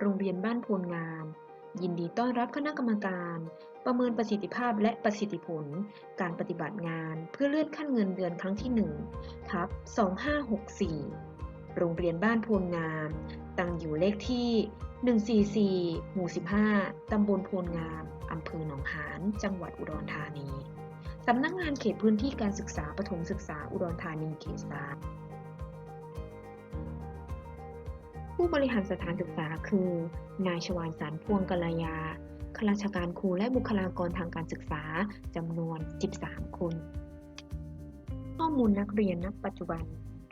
โรงเรียนบ้านโพลงาม ยินดีต้อนรับคณะกรรมการ ประเมินประสิทธิภาพและประสิทธิผล การปฏิบัติงานเพื่อเลื่อนขั้นเงินเดือนครั้งที่1ทับ2564 โรงเรียนบ้านโพลงาม ตั้งอยู่เลขที่ 144 หมู่ 15 ตำบลโพลงาม อำเภอหนองหาน จังหวัดอุดรธานี สำนักงานเขตพื้นที่การศึกษาประถมศึกษาอุดรธานีเขตสาม ผู้บริหารสถานศึกษาคือ นายชวานสารพวงกัลยาข้าราชการครูและบุคลากรทางการศึกษาจำนวน 13 คน ข้อมูลนักเรียนณปัจจุบัน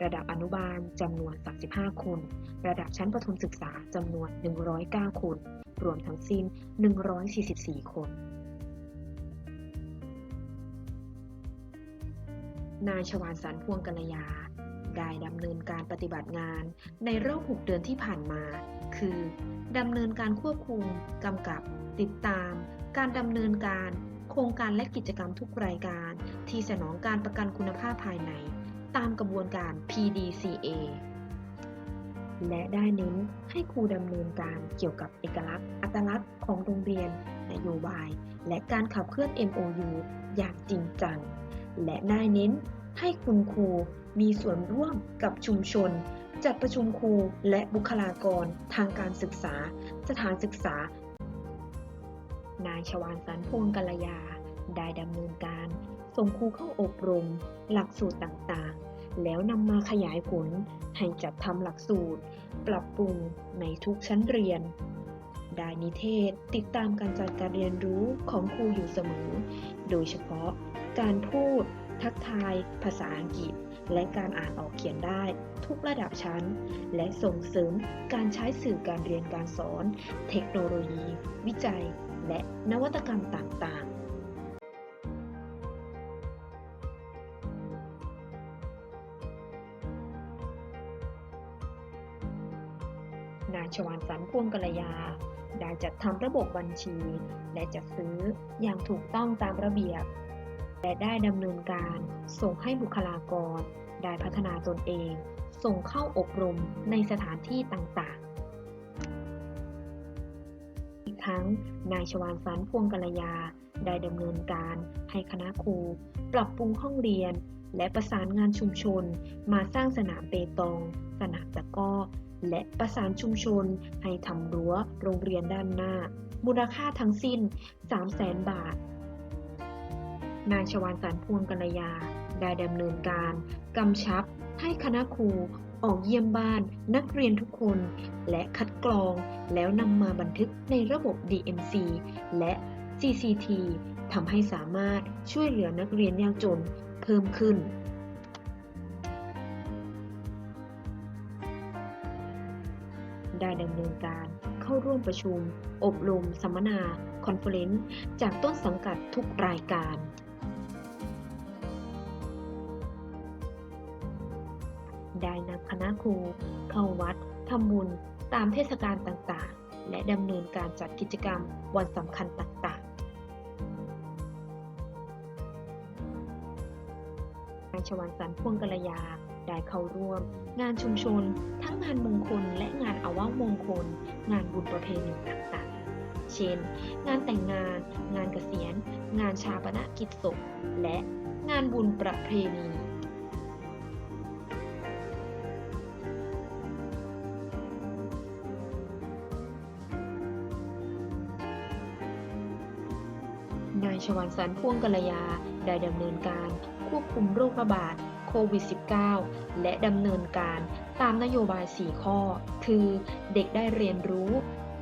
ระดับอนุบาลจำนวน 35 คน ระดับชั้นประถมศึกษาจำนวน 109 คน รวมทั้งสิ้น 144 คน นายชวานสารพวงกัลยา ได้ดำเนินการปฏิบัติงานในรอบ 6 เดือนที่ผ่านมา คือดำเนินการควบคุมกำกับ ติดตาม การดำเนินการ โครงการและกิจกรรมทุกรายการ ที่สนองการประกันคุณภาพภายใน ตามกระบวนการ PDCA และได้เน้นให้ครูดำเนินการเกี่ยวกับเอกลักษณ์ อัตลักษณ์ของโรงเรียน นโยบาย และการขับเคลื่อน MOU อย่างจริงจัง และได้เน้น ให้คุณครูมีส่วนร่วมกับชุมชน จัดประชุมครูและบุคลากรทางการศึกษา สถานศึกษา นายชวานสันพวงกัลยา ได้ดำเนินการ ส่งครูเข้าอบรม หลักสูตรต่างๆ แล้วนำมาขยายผล ให้จัดทำหลักสูตร ปรับปรุงในทุกชั้นเรียนได้นิเทศติดตามการจัดการเรียนรู้ของครูอยู่เสมอ โดยเฉพาะการพูด ทักทาย ภาษาอังกฤษ และการอ่านออกเขียนได้ ทุกระดับชั้น และส่งเสริมการใช้สื่อการเรียนการสอน เทคโนโลยี วิจัย และนวัตกรรมต่างๆนายชวานสันพวงกัลยา ได้จัดทำระบบบัญชี และจัดซื้ออย่างถูกต้องตามระเบียบ และได้ดำเนินการส่งให้บุคลากร ได้พัฒนาตนเอง ส่งเข้าอบรมในสถานที่ต่างๆ อีกทั้งนายชวานสันพวงกัลยา ได้ดำเนินการให้คณะครู ปรับปรุงห้องเรียน และประสานงานชุมชน มาสร้างสนามเปตอง สนามตะก้อและประสานชุมชนให้ทำรั้วโรงเรียนด้านหน้า มูลค่าทั้งสิ้น 300,000 บาท นายชวานสารพวงกัลยา ได้ดำเนินการกำชับให้คณะครูออกเยี่ยมบ้านนักเรียนทุกคน และคัดกรองแล้วนำมาบันทึกในระบบ DMC และ CCT ทำให้สามารถช่วยเหลือนักเรียนยากจนเพิ่มขึ้น ได้ดำเนินการเข้าร่วมประชุม อบรม สัมมนา คอนเฟอเรนซ์จากต้นสังกัดทุกรายการ ได้นำคณะครู เข้าวัดทำบุญตามเทศกาลต่างๆ และดำเนินการจัดกิจกรรมวันสำคัญต่างๆนายชวันสันพวงกัลยาได้เข้าร่วม งานชุมชน ทั้งงานมงคลและงานอาวามงคล งานบุญประเพณีต่างๆ เช่น งานแต่งงาน งานเกษียณ งานชาปนกิจศพ และงานบุญประเพณี นายชวันสันพ่วงกัลยา ได้ดำเนินการควบคุมโรคระบาดโควิด -19 และดำเนินการตามนโยบาย 4 ข้อ คือเด็กได้เรียนรู้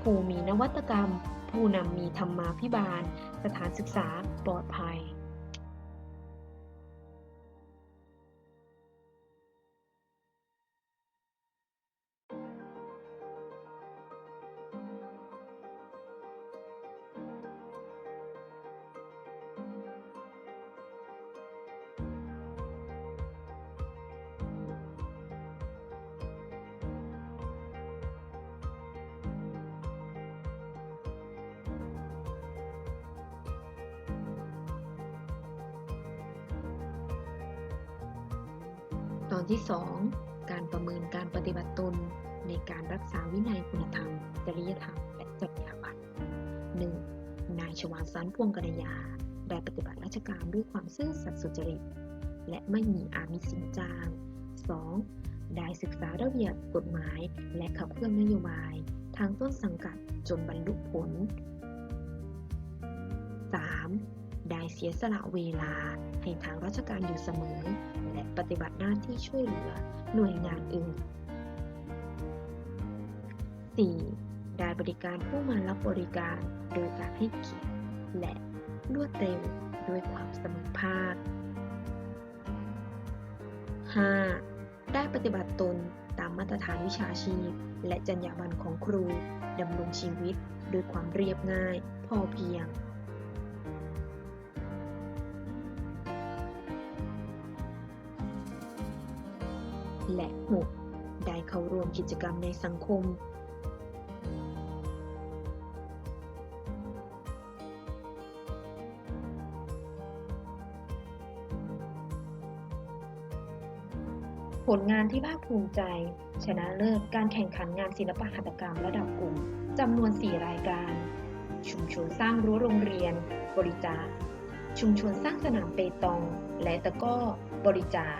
ครูมีนวัตกรรม ผู้นำมีธรรมาภิบาล สถานศึกษาปลอดภัย อนที่ 2 การประเมินการปฏิบัติตนในการรักษาวินัยคุณธรรม จริยธรรม และจริยบัตร 1. นายชวานสันพวงกัญยาได้ปฏิบัติราชการด้วยความซื่อสัตย์สุจริต และไม่มีอามิสินจาง 2. ได้ศึกษาระเบียบกฎหมาย และขับเคลื่อนนโยบาย ทางต้นสังกัดจนบรรลุผล 3. ได้เสียสละเวลา ให้ทางราชการอยู่เสมอ และปฏิบัติหน้าที่ช่วยเหลือหน่วยงานอื่น 4. ได้บริการผู้มารับบริการโดยการให้เกียรติและรวดเร็วด้วยความสมอภาค 5. ได้ปฏิบัติตนตามมาตรฐานวิชาชีพ และจรรยาบรรณของครูดำรงชีวิตด้วยความเรียบง่าย พอเพียง และ 6. ได้เข้าร่วมกิจกรรมในสังคม ผลงานที่ภาคภูมิใจ ชนะเลิศการแข่งขันงานศิลปหัตถกรรมระดับกลุ่มจำนวน 4 รายการ ชุมชนสร้างรั้วโรงเรียน บริจาค ชุมชนสร้างสนามเปตอง และตะก้อบริจาค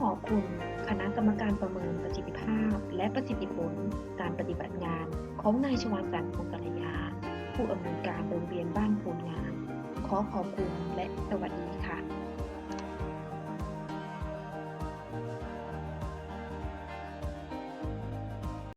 ขอบคุณคณะกรรมการประเมินประสิทธิภาพ และประสิทธิผลการปฏิบัติงานของนายชวานสันต์พงกัลยา ผู้อำนวยการโรงเรียนบ้านโพนงามขอขอบคุณและสวัสดีค่ะ